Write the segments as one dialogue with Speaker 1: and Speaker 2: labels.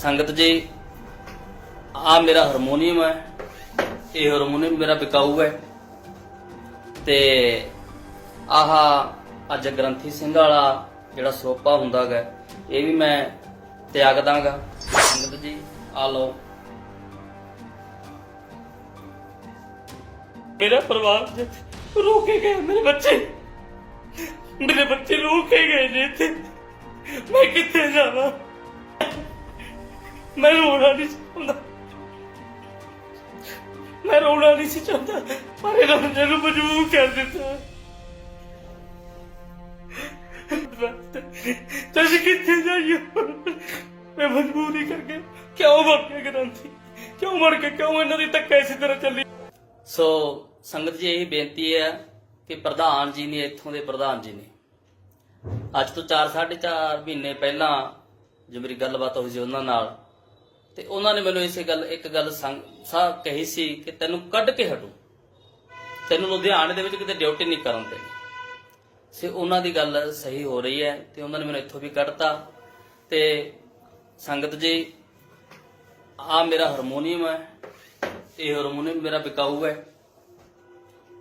Speaker 1: ਸੰਗਤ ਜੀ ਆ ਮੇਰਾ ਹਾਰਮੋਨੀਅਮ ਹੈ, ਇਹ ਹਾਰਮੋਨੀਅਮ ਮੇਰਾ ਬਿਕਾਊ ਹੈ। ਤੇ ਆਹ ਅੱਜ ਗ੍ਰੰਥੀ ਸਿੰਘ ਵਾਲਾ ਜਿਹੜਾ ਸਰੋਪਾ ਹੁੰਦਾ ਗਾ, ਇਹ ਵੀ ਮੈਂ ਤਿਆਗ ਦਾਂਗਾ। ਸੰਗਤ ਜੀ, ਆ ਲਓ।
Speaker 2: ਮੇਰਾ ਪਰਿਵਾਰ ਰੋ ਕੇ ਗਏ, ਮੇਰੇ ਬੱਚੇ। ਮੇਰੇ ਬੱਚੇ ਰੋ ਕੇ ਗਏ ਜੀ ਇੱਥੇ। ਮੈਂ ਕਿੱਥੇ ਜਾਵਾਂ? ਮੈਂ ਰੋਣਾ ਨਹੀਂ ਚਾਹੁੰਦਾ। ਮੈਂ ਰੋਣਾ ਨਹੀਂ ਸੀ ਚਾਹੁੰਦਾ, ਪਰ ਇਹਨਾਂ ਨੇ ਮੈਨੂੰ ਮਜਬੂਰ ਕਰ ਦਿੱਤਾ। ਤੁਸੀਂ ਕਿੱਥੇ ਜਾਈਏ? ਮੈਂ ਮਜਬੂਰੀ ਕਰਕੇ ਕਿਉਂ ਮਰ ਕੇ ਗ੍ਰੰਥੀ? ਕਿਉਂ ਮਰ ਕੇ ਕਿਉਂ ਇਹਨਾਂ ਦੀ ਧੱਕਾ ਇਸੇ ਤਰ੍ਹਾਂ ਚੱਲੀ?
Speaker 1: ਸੋ ਸੰਗਤ ਜੀ, ਇਹ ਬੇਨਤੀ ਹੈ ਕਿ ਪ੍ਰਧਾਨ ਜੀ ਨੇ ਇੱਥੋਂ ਦੇ ਪ੍ਰਧਾਨ ਜੀ ਨੇ। ਅੱਜ ਤੋਂ 4 4.5 ਮਹੀਨੇ ਪਹਿਲਾਂ ਜੋ ਮੇਰੀ ਗੱਲਬਾਤ ਹੋਈ ਸੀ ਉਹਨਾਂ ਨਾਲ ਤੇ ਉਹਨਾਂ ਨੇ ਮੈਨੂੰ ਇਸੇ ਗੱਲ, ਇੱਕ ਗੱਲ ਸੰਗ- ਸਾ ਕਹੀ ਸੀ ਕਿ ਤੈਨੂੰ ਕੱਢ ਕੇ ਹਟੂ। ਤੈਨੂੰ ਲੁਧਿਆਣੇ ਦੇ ਵਿੱਚ ਕਿਤੇ ਡਿਊਟੀ ਨਹੀਂ ਕਰਨ ਦੇਣੀ। ਸੇ ਉਹਨਾਂ ਦੀ ਗੱਲ ਸਹੀ ਹੋ ਰਹੀ ਹੈ ਤੇ ਉਹਨਾਂ ਨੇ ਮੈਨੂੰ ਇੱਥੋਂ ਵੀ ਕੱਢਤਾ। ਤੇ ਸੰਗਤ ਜੀ, ਆ ਮੇਰਾ ਹਾਰਮੋਨੀਅਮ ਹੈ। ਇਹ ਹਾਰਮੋਨੀਅਮ ਮੇਰਾ ਬਿਕਾਊ ਹੈ।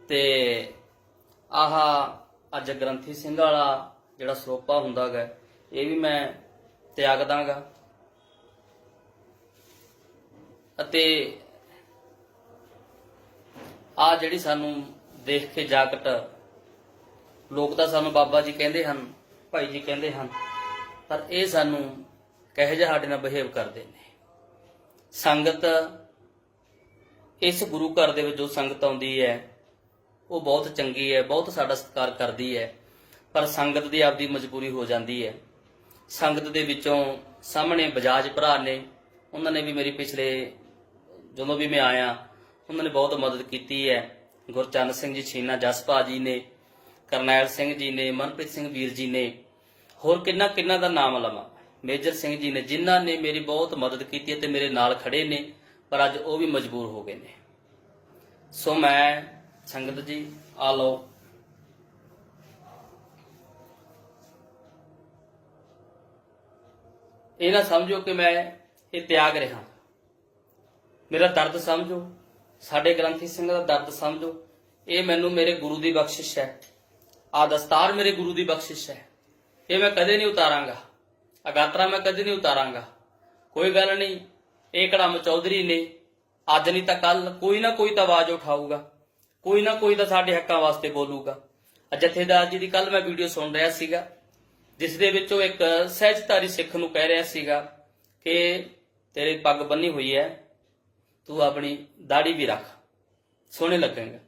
Speaker 1: ਤੇ ਆਹ ਅੱਜ ਗ੍ਰੰਥੀ ਸਿੰਘ ਵਾਲਾ ਜਿਹੜਾ ਸਰੋਪਾ ਹੁੰਦਾ ਗਾ ਇਹ ਵੀ ਮੈਂ ਤਿਆਗ ਦਾਂਗਾ। ਅਤੇ ਆ ਜਿਹੜੀ ਸਾਨੂੰ ਦੇਖ ਕੇ ਜਾਕਟ ਲੋਕ ਤਾਂ ਸਾਨੂੰ ਬਾਬਾ ਜੀ ਕਹਿੰਦੇ ਹਨ, ਭਾਈ ਜੀ ਕਹਿੰਦੇ ਹਨ, ਪਰ ਇਹ ਸਾਨੂੰ ਕਹੇ ਜਿਹਾ ਸਾਡੇ ਨਾਲ ਬਿਹੇਵ ਕਰਦੇ ਨੇ। ਸੰਗਤ, ਇਸ ਗੁਰੂ ਘਰ ਦੇ ਵਿੱਚ ਜੋ ਸੰਗਤ ਆਉਂਦੀ ਹੈ, ਉਹ ਬਹੁਤ ਚੰਗੀ ਹੈ, ਬਹੁਤ ਸਾਡਾ ਸਤਿਕਾਰ ਕਰਦੀ ਹੈ, ਪਰ ਸੰਗਤ ਦੀ ਆਪਦੀ ਮਜਬੂਰੀ ਹੋ ਜਾਂਦੀ ਹੈ। ਸੰਗਤ ਦੇ ਵਿੱਚੋਂ ਸਾਹਮਣੇ ਬਜਾਜ ਭਰਾ ਨੇ, ਉਹਨਾਂ ਨੇ ਵੀ ਮੇਰੀ ਪਿਛਲੇ ਜਦੋਂ ਵੀ ਮੈਂ ਆਇਆ ਉਹਨਾਂ ਨੇ ਬਹੁਤ ਮਦਦ ਕੀਤੀ ਹੈ। ਗੁਰਚਰਨ ਸਿੰਘ ਜੀ, ਛੀਨਾ ਜਸਪਾ ਜੀ ਨੇ, ਕਰਨੈਲ ਸਿੰਘ ਜੀ ਨੇ, ਮਨਪ੍ਰੀਤ ਸਿੰਘ ਵੀਰ ਜੀ ਨੇ, ਹੋਰ ਕਿੰਨਾ ਕਿੰਨਾ ਦਾ ਨਾਮ ਲਵਾਂ। ਮੇਜਰ ਸਿੰਘ ਜੀ ਨੇ, ਜਿਨ੍ਹਾਂ ਨੇ ਮੇਰੀ ਬਹੁਤ ਮਦਦ ਕੀਤੀ ਤੇ ਮੇਰੇ ਨਾਲ ਖੜੇ ਨੇ, ਪਰ ਅੱਜ ਉਹ ਵੀ ਮਜਬੂਰ ਹੋ ਗਏ ਨੇ। ਸੋ ਮੈਂ, ਸੰਗਤ ਜੀ, ਆ ਲਓ। ਇਹ ਨਾ ਸਮਝੋ ਕਿ ਮੈਂ ਇਹ ਤਿਆਗ ਰਿਹਾ। ਮੇਰਾ ਦਰਦ ਸਮਝੋ। ਸਾਡੇ ਗ੍ਰੰਥੀ ਸਿੰਘ ਦਾ ਦਰਦ ਸਮਝੋ। ਇਹ ਮੈਨੂੰ ਮੇਰੇ ਗੁਰੂ ਦੀ ਬਖਸ਼ਿਸ਼ ਹੈ। ਆ ਦਸਤਾਰ ਮੇਰੇ ਗੁਰੂ ਦੀ ਬਖਸ਼ਿਸ਼ ਹੈ। ਇਹ ਮੈਂ ਕਦੇ ਨਹੀਂ ਉਤਾਰਾਂਗਾ। ਅਗਾਤਰਾ ਮੈਂ ਕਦੇ ਨਹੀਂ ਉਤਾਰਾਂਗਾ। ਕੋਈ ਗੱਲ ਨਹੀਂ, ਇਹ ਕੜਮ ਚੌਧਰੀ ਨੇ ਅੱਜ ਨਹੀਂ ਤਾਂ ਕੱਲ ਕੋਈ ਨਾ ਕੋਈ ਤਾਂ ਆਵਾਜ਼ ਉਠਾਊਗਾ। ਕੋਈ ਨਾ ਕੋਈ ਤਾਂ ਸਾਡੇ ਹੱਕਾਂ ਵਾਸਤੇ ਬੋਲੂਗਾ। ਜਥੇਦਾਰ ਜੀ ਦੀ ਕੱਲ ਮੈਂ ਵੀਡੀਓ ਸੁਣ ਰਿਹਾ ਸੀਗਾ, ਜਿਸ ਦੇ ਵਿੱਚ ਉਹ ਇੱਕ ਸਹਿਜਧਾਰੀ ਸਿੱਖ ਨੂੰ ਕਹਿ ਰਿਹਾ ਸੀਗਾ ਕਿ ਤੇਰੇ ਪੱਗ ਬੰਨੀ ਹੋਈ ਹੈ। ਤੂੰ ਆਪਣੀ ਦਾੜੀ ਵੀ ਰੱਖ। ਸੋਹਣੇ ਲੱਗੇਗਾ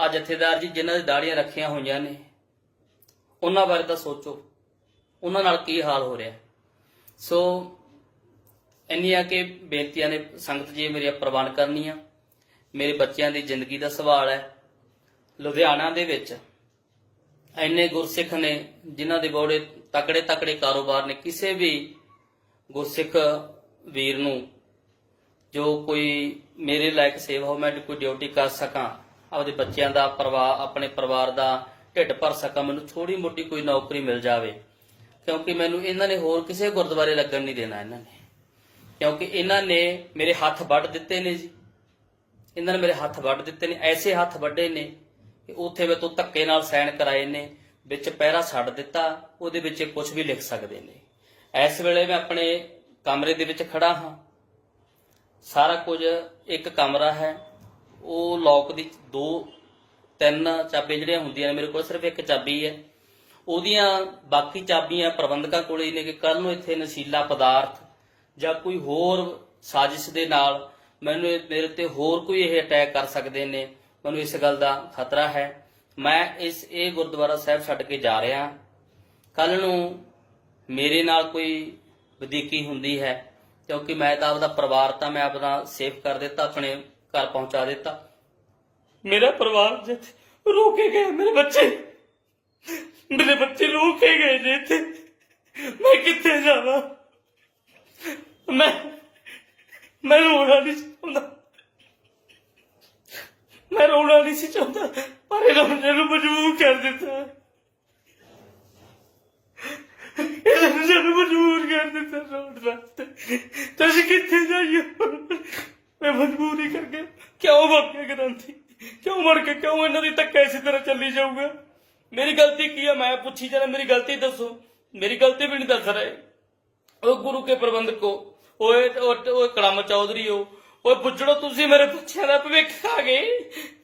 Speaker 1: ਆ ਜਥੇਦਾਰ ਜੀ ਜਿਨ੍ਹਾਂ ਦੀ ਦਾੜੀਆਂ ਰੱਖੀਆਂ ਹੋਈਆਂ ਨੇ, ਉਹਨਾਂ ਬਾਰੇ ਤਾਂ ਸੋਚੋ। ਉਹਨਾਂ ਨਾਲ ਕੀ ਹਾਲ ਹੋ ਰਿਹਾ? ਸੋ ਇੰਨੀਆਂ ਕਿ ਬੇਨਤੀਆਂ ਨੇ, ਸੰਗਤ ਜੀ ਮੇਰੀਆਂ ਪ੍ਰਵਾਨ ਕਰਨੀਆਂ। ਮੇਰੇ ਬੱਚਿਆਂ ਦੀ ਜ਼ਿੰਦਗੀ ਦਾ ਸਵਾਲ ਹੈ। ਲੁਧਿਆਣਾ ਦੇ ਵਿੱਚ ਇੰਨੇ ਗੁਰਸਿੱਖ ਨੇ, ਜਿਨ੍ਹਾਂ ਦੇ ਬੜੇ ਤਕੜੇ ਤਕੜੇ ਕਾਰੋਬਾਰ ਨੇ। ਕਿਸੇ ਵੀ ਗੁਰਸਿੱਖ ਵੀਰ ਨੂੰ ਜੋ ਕੋਈ ਮੇਰੇ ਲਾਇਕ ਸੇਵਾ ਹੋ, ਮੈਂ ਕੋਈ ਡਿਊਟੀ ਕਰ ਸਕਾਂ, ਆਪਦੇ ਬੱਚਿਆਂ ਦਾ ਪਰਿਵਾਰ, ਆਪਣੇ ਪਰਿਵਾਰ ਦਾ ਢਿੱਡ ਭਰ ਸਕਾਂ, ਮੈਨੂੰ ਥੋੜੀ ਮੋਟੀ ਕੋਈ ਨੌਕਰੀ ਮਿਲ ਜਾਵੇ। ਕਿਉਂਕਿ ਮੈਨੂੰ ਇਹਨਾਂ ਨੇ ਹੋਰ ਕਿਸੇ ਗੁਰਦੁਆਰੇ ਲੱਗਣ ਨਹੀਂ ਦੇਣਾ ਇਹਨਾਂ ਨੇ। ਕਿਉਂਕਿ ਇਹਨਾਂ ਨੇ ਮੇਰੇ ਹੱਥ ਵੱਢ ਦਿੱਤੇ ਨੇ ਜੀ। ਇਹਨਾਂ ਨੇ ਮੇਰੇ ਹੱਥ ਵੱਢ ਦਿੱਤੇ ਨੇ, ਐਸੇ ਹੱਥ ਵੱਢੇ ਨੇ ਕਿ ਉੱਥੇ ਮੈਂ ਤੋਂ ਧੱਕੇ ਨਾਲ ਸਾਈਨ ਕਰਾਏ ਨੇ, ਵਿੱਚ ਪਹਿਰਾ ਛੱਡ ਦਿੱਤਾ, ਉਹਦੇ ਵਿੱਚ ਕੁਝ ਵੀ ਲਿਖ ਸਕਦੇ ਨੇ। ਇਸ ਵੇਲੇ ਮੈਂ ਆਪਣੇ ਕਮਰੇ ਦੇ ਵਿੱਚ ਖੜਾ ਹਾਂ। ਸਾਰਾ ਕੁਝ ਇੱਕ ਕਮਰਾ ਹੈ। ਉਹ ਲੋਕ ਦੀ ਦੋ, ਤਿੰਨ ਚਾਬੀਆਂ ਜਿਹੜੀਆਂ ਹੁੰਦੀਆਂ ਨੇ, ਮੇਰੇ ਕੋਲ ਸਿਰਫ ਇੱਕ ਚਾਬੀ ਹੈ। ਉਹਦੀਆਂ ਬਾਕੀ ਚਾਬੀਆਂ ਪ੍ਰਬੰਧਕਾਂ ਕੋਲੇ ਨੇ ਕਿ ਕੱਲ ਨੂੰ ਇੱਥੇ ਨਸ਼ੀਲਾ ਪਦਾਰਥ ਜਾਂ ਕੋਈ ਹੋਰ ਸਾਜ਼ਿਸ਼ ਦੇ ਨਾਲ ਮੈਨੂੰ ਮੇਰੇ ਤੇ ਹੋਰ ਕੋਈ ਇਹ ਅਟੈਕ ਕਰ ਸਕਦੇ ਨੇ। ਮੈਨੂੰ ਇਸ ਗੱਲ ਦਾ ਖਤਰਾ ਹੈ। ਮੈਂ ਇਸ, ਇਹ ਗੁਰਦੁਆਰਾ ਸਾਹਿਬ ਛੱਡ ਕੇ ਜਾ ਰਿਹਾ। ਕੱਲ ਨੂੰ ਮੇਰੇ ਨਾਲ ਕੋਈ ਵਧੀਕੀ ਹੁੰਦੀ ਹੈ। ਕਿਉਂਕਿ ਮੈਂ ਤਾਂ ਆਪਦਾ ਪਰਿਵਾਰ ਤਾਂ ਮੈਂ ਆਪਣਾ ਸੇਫ ਕਰ ਦਿੱਤਾ, ਆਪਣੇ ਘਰ ਪਹੁੰਚਾ ਦਿੱਤਾ।
Speaker 2: ਮੇਰਾ ਪਰਿਵਾਰ ਜਿੱਥੇ ਰੋ ਕੇ ਗਏ, ਮੇਰੇ ਬੱਚੇ। ਮੇਰੇ ਬੱਚੇ ਰੋ ਕੇ ਗਏ ਨੇ ਇੱਥੇ। ਮੈਂ ਕਿੱਥੇ ਜਾਵਾਂ? ਮੈਂ ਮੈਂ ਰੋਣਾ ਨਹੀਂ ਚਾਹੁੰਦਾ। ਮੈਂ ਰੋਣਾ ਨਹੀਂ ਸੀ ਚਾਹੁੰਦਾ, ਪਰ ਇਹਨਾਂ ਨੇ ਮਜਬੂਰ ਕਰ ਦਿੱਤਾ ਇਹਨਾਂ ਨੇ
Speaker 1: ਸਾਨੂੰ ਮਜਬੂਰ ਕਰ ਦਿੱਤਾ ਰੋਡ ਤੁਸੀਂ ਤੇ ਕਿੱਥੇ ਜਾਈਏ? ਮੈਂ ਮਜਬੂਰੀ ਕਰਕੇ ਕਿਉਂ ਬਣ ਕੇ ਗ੍ਰੰਥੀ ਕਿਉਂ ਮਰ ਕੇ ਕਿਉਂ ਇਹਨਾਂ ਦੀ ਧੱਕਾ ਇਸੇ ਤਰ੍ਹਾਂ ਚੱਲੀ ਜਾਊਗਾ? ਮੇਰੀ ਗਲਤੀ ਕੀ ਹੈ ਮੈਂ ਪੁੱਛੀ ਜਰਾ ਮੇਰੀ ਗਲਤੀ ਦੱਸੋ। ਮੇਰੀ ਗਲਤੀ ਵੀ ਨਹੀਂ ਦੱਸ ਰਹੇ। ਉਹ ਗੁਰੂ ਕੇ ਪ੍ਰਬੰਧਕੋ, ਓਏ ਉਹ ਉਹ ਚੌਧਰੀ ਹੋ ਓਏ ਬੁੱਝੜੋ ਤੁਸੀਂ ਮੇਰੇ ਬੱਚਿਆਂ ਦਾ ਭਵਿੱਖ ਖਾ ਗਏ?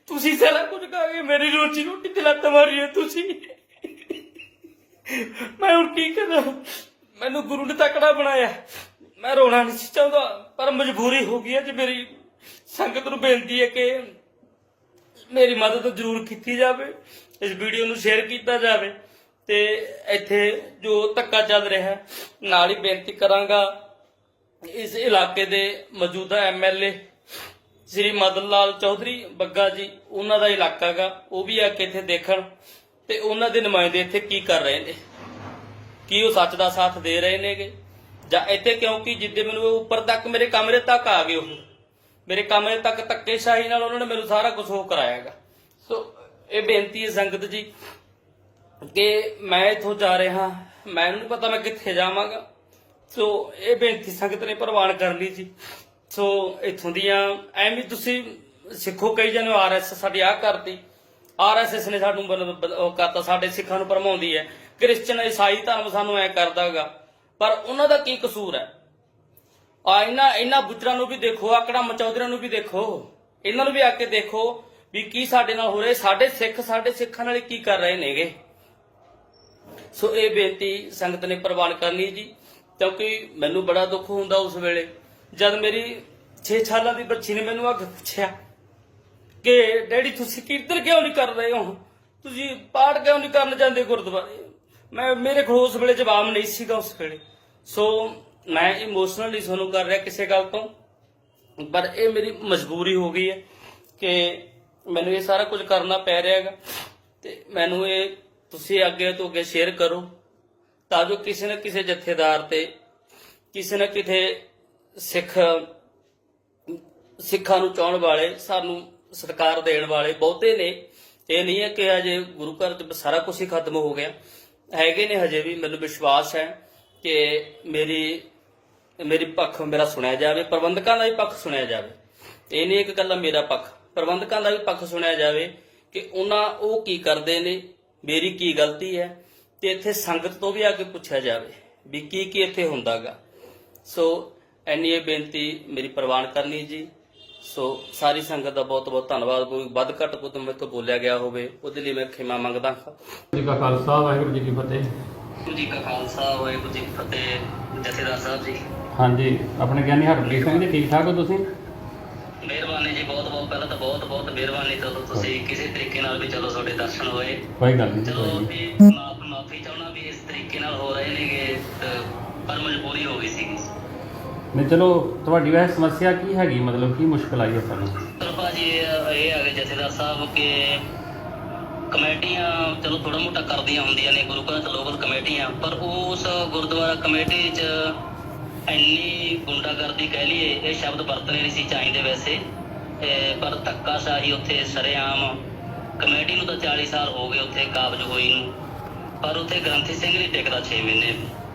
Speaker 1: ਤੁਸੀਂ ਸਾਰਾ ਕੁਝ ਖਾ ਗਏ। ਮੇਰੀ ਰੋਜੀ ਰੋਟੀ ਤੇ ਲੱਤ ਮਾਰੀ ਹੈ ਤੁਸੀਂ। ਮੈਂ ਹੁਣ ਕੀ ਕਰਾਂ? ਮੈਨੂੰ ਗੁਰੂ ਨੇ ਤਕੜਾ ਬਣਾਇਆ। ਮੈਂ ਰੋਣਾ ਨਹੀਂ ਸੀ ਚਾਹੁੰਦਾ, ਪਰ ਮਜਬੂਰੀ ਹੋ ਗਈ ਹੈ ਜੇ ਮੇਰੀ ਸੰਗਤ ਨੂੰ ਬੇਨਤੀ ਹੈ ਕਿ ਮੇਰੀ ਮਦਦ ਜ਼ਰੂਰ ਕੀਤੀ ਜਾਵੇ, ਇਸ ਵੀਡੀਓ ਨੂੰ ਸ਼ੇਅਰ ਕੀਤਾ ਜਾਵੇ ਤੇ ਇੱਥੇ ਜੋ ਧੱਕਾ ਚੱਲ ਰਿਹਾ, ਨਾਲ ਹੀ ਬੇਨਤੀ ਕਰਾਂਗਾ, ਇਸ ਇਲਾਕੇ ਦੇ ਮੌਜੂਦਾ ਐਮਐਲਏ ਸ੍ਰੀ ਮਦਨ ਲਾਲ ਚੌਧਰੀ ਬੱਗਾ ਜੀ, ਉਹਨਾਂ ਦਾ ਇਲਾਕਾ ਗਾ ਉਹ ਵੀ ਆ ਕੇ ਇੱਥੇ ਦੇਖਣ ਤੇ ਉਹਨਾਂ ਦੇ ਨੁਮਾਇੰਦੇ ਇੱਥੇ ਕੀ ਕਰ ਰਹੇ ਨੇ, ਕੀ ਉਹ ਸੱਚ ਦਾ ਸਾਥ ਦੇ ਰਹੇ ਨੇਗੇ। ਜਾਂ ਇੱਥੇ ਕਿਉਂਕਿ ਜਿੱਦੇ ਮੈਨੂੰ ਉਹ ਉੱਪਰ ਤੱਕ ਮੇਰੇ ਕਮਰੇ ਤੱਕ ਆ ਗਏ ਉਹ। ਮੇਰੇ ਕਮਰੇ ਤੱਕ ਧੱਕੇਸ਼ਾਹੀ ਨਾਲ ਉਹਨਾਂ ਨੇ ਮੈਨੂੰ ਸਾਰਾ ਕੁਝ ਉਹ ਕਰਾਇਆਗਾ। ਸੋ ਇਹ ਬੇਨਤੀ ਹੈ ਸੰਗਤ ਜੀ ਕਿ ਮੈਂ ਇਥੋਂ ਜਾ ਰਿਹਾ ਮੈਨੂੰ ਨਹੀਂ ਪਤਾ ਮੈਂ ਕਿੱਥੇ ਜਾਵਾਂਗਾ। ਸੋ ਇਹ ਬੇਨਤੀ ਸੰਗਤ ਨੇ ਪ੍ਰਵਾਨ ਕਰ ਲਈ ਜੀ। ਸੋ ਇਥੋਂ ਦੀਆਂ ਐਵੇਂ ਤੁਸੀਂ ਸਿੱਖੋ ਕਈ ਜਣੇ ਆਰਐਸ ਸਾਡੀ ਆ ਕਰਤੀ। ਆਰਐਸਐਸ ਨੇ ਸਾਨੂੰ ਕਰਤਾ, ਸਾਡੇ ਸਿੱਖਾਂ ਨੂੰ ਭਰਮਾਉਂਦੀ ਹੈ। ਕ੍ਰਿਸਚਨ, ਈਸਾਈ ਧਰਮ ਸਾਨੂੰ ਐ ਕਰਦਾਗਾ। ਪਰ ਉਹਨਾਂ ਦਾ ਕੀ ਕਸੂਰ ਹੈ? ਆ ਇਹਨਾਂ ਇਹਨਾਂ ਬੁੱਚਰਾਂ ਨੂੰ ਵੀ ਦੇਖੋ ਆਕੜਾ ਮਚੌਧਰਾਂ ਨੂੰ ਵੀ ਦੇਖੋ। ਇਹਨਾਂ ਨੂੰ ਵੀ ਆ ਕੇ ਦੇਖੋ ਵੀ ਕੀ ਸਾਡੇ ਨਾਲ ਹੋ ਰਿਹਾ। ਸਾਡੇ ਸਿੱਖ, ਸਾਡੇ ਸਿੱਖਾਂ ਨਾਲ ਕੀ ਕਰ ਰਹੇ ਨੇਗੇ? ਸੋ ਇਹ ਬੇਨਤੀ ਸੰਗਤ ਨੇ ਪ੍ਰਵਾਨ ਕਰਨੀ ਜੀ, ਕਿਉਂਕਿ ਮੈਨੂੰ ਬੜਾ ਦੁੱਖ ਹੁੰਦਾ ਉਸ ਵੇਲੇ। ਜਦ ਮੇਰੀ 6 ਸਾਲਾਂ ਦੀ ਬੱਚੀ ਨੇ ਮੈਨੂੰ ਅੱਗ ਪੁੱਛਿਆ ਕਿ, ਡੈਡੀ, ਤੁਸੀਂ ਕੀਰਤਨ ਕਿਉਂ ਨਹੀਂ ਕਰ ਰਹੇ ਹੋ? ਤੁਸੀਂ ਪਾਠ ਕਿਉਂ ਨਹੀਂ ਕਰਨ ਜਾਂਦੇ ਗੁਰਦੁਆਰੇ? ਮੈਂ, ਮੇਰੇ ਕੋਲ ਉਸ ਵੇਲੇ ਜਵਾਬ ਨਹੀਂ ਸੀਗਾ ਉਸ ਵੇਲੇ। ਸੋ ਮੈਂ ਇਮੋਸਨਲੀ ਤੁਹਾਨੂੰ ਕਰ ਰਿਹਾ ਕਿਸੇ ਗੱਲ ਤੋਂ, ਪਰ ਇਹ ਮੇਰੀ ਮਜਬੂਰੀ ਹੋ ਗਈ ਹੈ ਕਿ ਮੈਨੂੰ ਇਹ ਸਾਰਾ ਕੁਝ ਕਰਨਾ ਪੈ ਰਿਹਾ ਹੈਗਾ ਤੇ ਮੈਨੂੰ ਇਹ ਤੁਸੀਂ ਅੱਗੇ ਤੋਂ ਅੱਗੇ ਸ਼ੇਅਰ ਕਰੋ, ਤਾਂ ਜੋ ਕਿਸੇ ਨਾ ਕਿਸੇ ਜਥੇਦਾਰ ਤੇ, ਕਿਸੇ ਨਾ ਕਿਤੇ ਸਿੱਖ, ਸਿੱਖਾਂ ਨੂੰ ਚਾਹਣ ਵਾਲੇ, ਸਾਨੂੰ ਸਰਕਾਰ ਦੇਣ ਵਾਲੇ ਬਹੁਤੇ ਨੇ। ਇਹ ਨਹੀਂ ਹੈ ਕਿ ਅਜੇ ਗੁਰੂ ਘਰ ਚ ਸਾਰਾ ਕੁਝ ਹੀ ਖਤਮ ਹੋ ਗਿਆ। ਹੈਗੇ ਨੇ ਹਜੇ ਵੀ, ਮੈਨੂੰ ਵਿਸ਼ਵਾਸ ਹੈ ਕਿ ਮੇਰੀ ਮੇਰੀ ਪੱਖ ਮੇਰਾ ਸੁਣਿਆ ਜਾਵੇ, ਪ੍ਰਬੰਧਕਾਂ ਦਾ ਵੀ ਪੱਖ ਸੁਣਿਆ ਜਾਵੇ। ਇਹ ਨਹੀਂ ਇੱਕ ਕੱਲਾ ਮੇਰਾ ਪੱਖ, ਪ੍ਰਬੰਧਕਾਂ ਦਾ ਵੀ ਪੱਖ ਸੁਣਿਆ ਜਾਵੇ ਕਿ ਉਹਨਾਂ ਉਹ ਕੀ ਕਰਦੇ ਨੇ, ਮੇਰੀ ਕੀ ਗਲਤੀ ਹੈ, ਤੇ ਇੱਥੇ ਸੰਗਤ ਤੋਂ ਵੀ ਆ ਕੇ ਪੁੱਛਿਆ ਜਾਵੇ ਵੀ ਕੀ ਕੀ ਇੱਥੇ ਹੁੰਦਾਗਾ। ਸੋ ਐਨੀ ਇਹ ਬੇਨਤੀ ਮੇਰੀ ਪ੍ਰਵਾਨ ਕਰਨੀ ਜੀ। ਸੋ ਸਾਰੀ ਸੰਗਤ ਦਾ ਬਹੁਤ ਬਹੁਤ ਧੰਨਵਾਦ। ਕੋਈ ਵੱਧ ਘੱਟ ਕੋਈ ਤੋਂ ਮੇਰੇ ਤੋਂ ਬੋਲਿਆ ਗਿਆ ਹੋਵੇ ਉਹਦੇ ਲਈ ਮੈਂ ਖਿਮਾ ਮੰਗਦਾ ਹਾਂ।
Speaker 3: ਜੀ ਕਾ ਖਾਲਸਾ ਵਾਹਿਗੁਰੂ ਜੀ ਕੀ ਫਤਿਹ।
Speaker 4: ਜੀ ਕਾ ਖਾਲਸਾ ਵਾਹਿਗੁਰੂ ਜੀ ਕੀ ਫਤਿਹ। ਜਥੇਦਾਰ ਸਾਹਿਬ ਜੀ।
Speaker 3: ਹਾਂਜੀ ਆਪਣੇ ਗਿਆਨੀ ਹਰਪ੍ਰੀਤ ਸਿੰਘ ਜੀ ਠੀਕ ਠਾਕ ਹੋ ਤੁਸੀਂ?
Speaker 4: ਮਿਹਰਬਾਨੀ ਜੀ ਬਹੁਤ ਬਹੁਤ ਪਹਿਲਾਂ ਤਾਂ ਬਹੁਤ ਬਹੁਤ ਮਿਹਰਬਾਨੀ। ਚਲੋ ਤੁਸੀਂ ਕਿਸੇ ਤਰੀਕੇ ਨਾਲ ਵੀ ਚਲੋ ਤੁਹਾਡੇ ਦਰਸ਼ਨ ਹੋਏ।
Speaker 3: ਕੋਈ ਗੱਲ ਨਹੀਂ
Speaker 4: ਚਲੋ ਮਾਫ ਚਾਹਣਾ ਵੀ ਇਸ ਤਰੀਕੇ ਨਾਲ ਹੋ ਰਹੇ ਨੇਗੇ ਪਰ ਮਜਬੂਰੀ ਹੋ ਗਈ ਸੀਗੀ।
Speaker 3: ਨਹੀਂ, ਚਲੋ, ਤੁਹਾਡੀ ਵੈਸੇ ਸਮੱਸਿਆ ਕੀ ਹੈਗੀ? ਮਤਲਬ ਕੀ ਮੁਸ਼ਕਲ ਆਈ ਹੈ ਤੁਹਾਨੂੰ
Speaker 4: ਚਲੋ ਭਾਜੀ, ਇਹ ਇਹ ਆ ਗਏ ਜਥੇਦਾਰ ਸਾਹਿਬ ਕਿ ਕਮੇਟੀਆਂ ਚਲੋ ਥੋੜਾ ਮੋਟਾ ਕਰਦੀਆਂ ਹੁੰਦੀਆਂ ਨੇ, ਗੁਰੂ ਘਰਾਂ ਚ ਲੋਕਲ ਕਮੇਟੀਆਂ, ਪਰ ਉਸ ਗੁਰਦੁਆਰਾ ਕਮੇਟੀ 'ਚ ਇੰਨੀ ਗੁੰਡਾਗਰਦੀ ਕਹਿ ਲਈਏ, ਇਹ ਸ਼ਬਦ ਵਰਤਨੇ ਨਹੀਂ ਸੀ ਚਾਹੀਦੇ ਵੈਸੇ। ਤੇ ਪਰ ਧੱਕਾਸ਼ਾਹੀ ਉੱਥੇ ਸਰੇਆਮ ਕਮੇਟੀ ਨੂੰ ਤਾਂ 40 ਸਾਲ ਹੋ ਗਏ ਉੱਥੇ ਕਾਬਜ ਹੋਈ ਨੂੰ। ਪਰ ਉੱਥੇ ਗ੍ਰੰਥੀ ਸਿੰਘ ਨਹੀਂ ਟਿਕਦਾ 6 ਮਹੀਨੇ।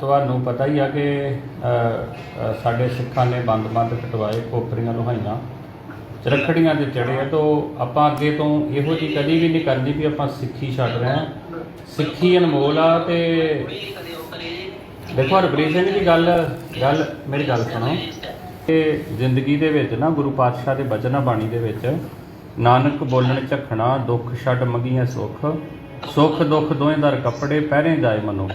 Speaker 3: ਤੁਹਾਨੂੰ ਪਤਾ ਹੀ ਆ ਕਿ ਅ, ਅ, ਸਾਡੇ ਸਿੱਖਾਂ ਨੇ ਬੰਦ-ਬੰਦ ਕਟਵਾਏ ਖੋਪਰੀਆਂ ਲੋਹਾਈਆਂ ਚਰਖੜੀਆਂ ਤੇ ਚੜੇ ਆ ਤਾਂ ਆਪਾਂ ਅੱਗੇ ਤੋਂ ਇਹੋ ਜਿਹੀ ਕਦੀ ਵੀ ਨਹੀਂ ਕਰਨੀ ਵੀ ਆਪਾਂ ਸਿੱਖੀ ਛੱਡ ਰਹੇ ਹਾਂ। ਸਿੱਖੀ ਅਨਮੋਲ ਆ ਤੇ ਦੇਖੋ ਹਰਪ੍ਰੀਤ ਸਿੰਘ ਦੀ ਗੱਲ ਗੱਲ ਮੇਰੀ ਗੱਲ ਸੁਣੋ। ਕਿ ਜ਼ਿੰਦਗੀ ਦੇ ਵਿੱਚ ਨਾ ਗੁਰੂ ਪਾਤਸ਼ਾਹ ਦੇ ਬਚਨਾਂ ਬਾਣੀ ਦੇ ਵਿੱਚ ਨਾਨਕ ਬੋਲਣ ਝਖਣਾ ਦੁੱਖ ਛੱਡ ਮੰਗੀਆਂ ਸੁੱਖ। ਸੁੱਖ ਦੁੱਖ ਦੋਵੇਂ ਦਰ ਕੱਪੜੇ ਪਹਿਰੇ ਜਾਏ ਮਨੁੱਖ।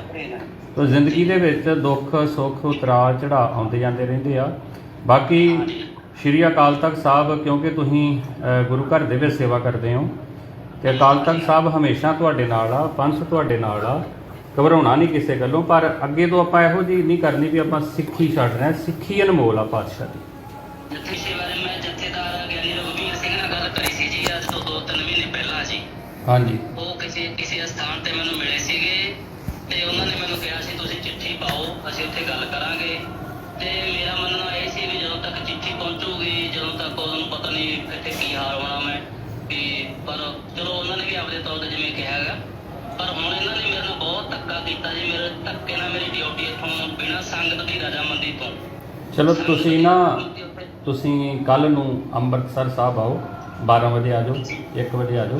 Speaker 3: ਤੋ ਜ਼ਿੰਦਗੀ ਦੇ ਵਿੱਚ ਦੁੱਖ ਸੁੱਖ ਉਤਰਾਅ ਚੜਾ ਆਉਂਦੇ ਜਾਂਦੇ ਰਹਿੰਦੇ ਆ। ਬਾਕੀ ਸ਼੍ਰੀ ਅਕਾਲ ਤਖਤ ਸਾਹਿਬ ਕਿਉਂਕਿ ਤੁਸੀਂ ਗੁਰੂ ਘਰ ਦੇ ਵਿੱਚ ਸੇਵਾ ਕਰਦੇ ਹੋ ਤੇ ਅਕਾਲ ਤਖਤ ਸਾਹਿਬ ਹਮੇਸ਼ਾ ਤੁਹਾਡੇ ਨਾਲ ਆ ਪੰਥ ਤੁਹਾਡੇ ਨਾਲ ਆ ਘਬਰਾਉਣਾ ਨਹੀਂ ਕਿਸੇ ਗੱਲੋਂ ਪਰ ਅੱਗੇ ਤੋਂ ਆਪਾਂ ਇਹੋ ਜਿਹੀ ਨਹੀਂ ਕਰਨੀ ਵੀ ਆਪਾਂ ਸਿੱਖੀ ਛੱਡ ਰਹੇ ਹਾਂ ਸਿੱਖੀ ਅਨਮੋਲ ਆ ਪਾਤਸ਼ਾਹ ਦੀ।
Speaker 1: ਜੱਥੇ ਸੇਵਾਰੇ ਮੈਂ ਜਥੇਦਾਰ ਗਿਆਨੀ ਰਘੁਵੀਰ ਸਿੰਘ ਨਾਲ ਗੱਲ ਕਰੀ ਸੀ ਜੀ ਅੱਜ ਤੋਂ 2-3 ਮਹੀਨੇ ਪਹਿਲਾਂ ਜੀ।
Speaker 3: ਹਾਂਜੀ।
Speaker 1: ਕਿਸੇ ਕਿਸੇ ਸਥਾਨ ਤੇ ਮੈਨੂੰ ਮਿਲੇ ਸੀਗੇ ਤੇ ਉਹਨਾਂ ਨੇ ਮੈਨੂੰ ਕਿਹਾ ਸੀ ਤੁਸੀਂ ਚਿੱਠੀ ਪਾਓ ਅਸੀਂ ਉੱਥੇ ਗੱਲ ਕਰਾਂਗੇ। ਤੇ ਮੇਰਾ ਮੰਨਣਾ ਇਹ ਸੀ ਵੀ ਜਦੋਂ ਤੱਕ ਚਿੱਠੀ ਪਹੁੰਚੂਗੀ ਜਦੋਂ ਤੱਕ ਉਹਨਾਂ ਨੂੰ ਪਤਾ ਨਹੀਂ ਇੱਥੇ ਕੀ ਹਾਲ ਹੋਣਾ ਮੈਂ ਵੀ ਪਰ ਚਲੋ ਉਹਨਾਂ ਨੇ ਵੀ ਆਪਣੇ ਤੌਰ ਤੇ ਜਿਵੇਂ ਕਿਹਾ ਹੈਗਾ ਪਰ ਹੁਣ ਇਹਨਾਂ ਨੇ ਮੇਰੇ ਨਾਲ ਬਹੁਤ ਧੱਕਾ ਕੀਤਾ ਜੀ ਮੇਰੇ ਧੱਕੇ ਨਾਲ ਮੇਰੀ ਡਿਊਟੀ ਇੱਥੋਂ ਬਿਨਾਂ ਸੰਗਤ ਦੀ ਰਜਾਮੰਦੀ ਤੋਂ।
Speaker 3: ਚਲੋ ਤੁਸੀਂ ਨਾ ਤੁਸੀਂ ਕੱਲ ਨੂੰ ਅੰਮ੍ਰਿਤਸਰ ਸਾਹਿਬ ਆਓ 12 ਵਜੇ ਆ ਜਾਓ 1 ਵਜੇ ਆ ਜਾਓ।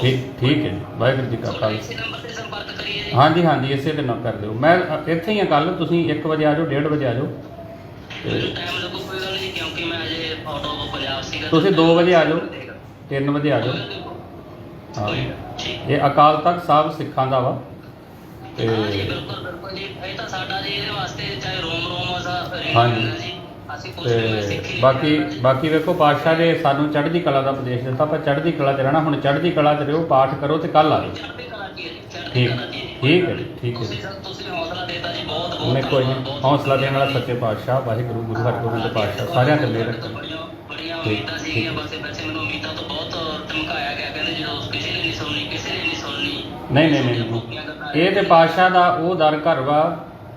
Speaker 3: ਠੀਕ ਠੀਕ ਹੈ ਜੀ। ਵਾਹਿਗੁਰੂ ਜੀ ਕਾ ਖਾਲਸਾ
Speaker 1: ਇਸੇ ਨੰਬਰ ਤੇ ਸੰਪਰਕ ਕਰੀਏ ਜੀ।
Speaker 3: ਹਾਂਜੀ ਹਾਂਜੀ ਇਸੇ ਦੇ ਨਾਲ ਕਰ ਦਿਓ। ਮੈਂ ਇੱਥੇ ਹੀ ਆ ਕੱਲ ਤੁਸੀਂ 1 ਵਜੇ ਆ ਜਾਓ 1:30 ਵਜੇ ਆ ਜਾਓ।
Speaker 1: ਮੈਨੂੰ ਟਾਈਮ ਲੱਗੂ ਕੋਈ ਗੱਲ ਨਹੀਂ ਕਿਉਂਕਿ ਮੈਂ ਅਜੇ ਆਊਟ ਆਫ ਪੰਜਾਬ ਸੀਗਾ
Speaker 3: ਤੁਸੀਂ 2 ਵਜੇ ਆ ਜਾਓ 3 ਵਜੇ ਆ ਜਾਓ। ਹਾਂ। ਇਹ ਅਕਾਲ ਤਖਤ ਸਾਹਿਬ ਸਿੱਖਾਂ ਦਾ ਵਾ। ਤੇ
Speaker 1: ਬਿਲਕੁਲ ਬਿਲਕੁਲ ਜੀ। ਇਹ ਤਾਂ ਸਾਡਾ ਜੀ ਇਹਦੇ ਵਾਸਤੇ ਚਾਹੇ ਰੋਮ ਰੋਮ ਅਸਾ
Speaker 3: ਹਾਂਜੀ। ਤੇ ਬਾਕੀ ਬਾਕੀ ਵੇਖੋ ਪਾਤਸ਼ਾਹ ਨੇ ਸਾਨੂੰ ਚੜ੍ਹਦੀ ਕਲਾ ਦਾ ਉਪਦੇਸ਼ ਦਿੱਤਾ ਆਪਾਂ ਚੜ੍ਹਦੀ ਕਲਾ 'ਚ ਰਹਿਣਾ ਹੁਣ ਚੜ੍ਹਦੀ ਕਲਾ 'ਚ ਰਹੋ ਪਾਠ ਕਰੋ ਤੇ ਕੱਲ ਆ ਜਾਓ।
Speaker 1: ਚੜ੍ਹਦੀ ਕਲਾ ਕੀ ਹੈ ਜੀ? ਚੜ੍ਹਦੀ
Speaker 3: ਠੀਕ ਠੀਕ ਹੈ ਜੀ ਠੀਕ ਹੈ
Speaker 1: ਤੁਸੀਂ
Speaker 3: ਜੀ
Speaker 1: ਸਰ ਤੁਸੀਂ ਹੌਸਲਾ ਦੇਤਾ ਜੀ ਬਹੁਤ ਬਹੁਤ
Speaker 3: ਮੈਂ ਕੋਈ ਨਹੀਂ ਹੌਸਲਾ ਦੇਣ ਵਾਲਾ ਸੱਚੇ ਪਾਤਸ਼ਾਹ ਵਾਹਿਗੁਰੂ ਗੁਰੂ ਹਰਗੋਬਿੰਦ ਪਾਤਸ਼ਾਹ ਸਾਰਿਆਂ ਤੇ ਮਿਹਰ ਰੱਖਣ
Speaker 1: ਬੜੀਆਂ ਬੜੀਆਂ
Speaker 3: ਠੀਕ,
Speaker 1: ਉਮੀਦਾਂ ਸੀਗੀਆਂ ਬਸ ਵੈਸੇ ਮੈਨੂੰ ਉਮੀਦਾਂ ਤੋਂ ਬਹੁਤ ਧਮਕਾਇਆ ਗਿਆ ਕਹਿੰਦੇ ਜਦੋਂ ਕਿਸੇ ਨੇ ਨਹੀਂ ਸੁਣਨੀ ਕਿਸੇ ਨੇ ਨਹੀਂ ਸੁਣਨੀ।
Speaker 3: ਨਹੀਂ ਨਹੀਂ ਨਹੀਂ ਨਹੀਂ। ਇਹ ਤੇ ਪਾਤਸ਼ਾਹ ਦਾ ਉਹ ਦਰ ਘਰ ਵਾ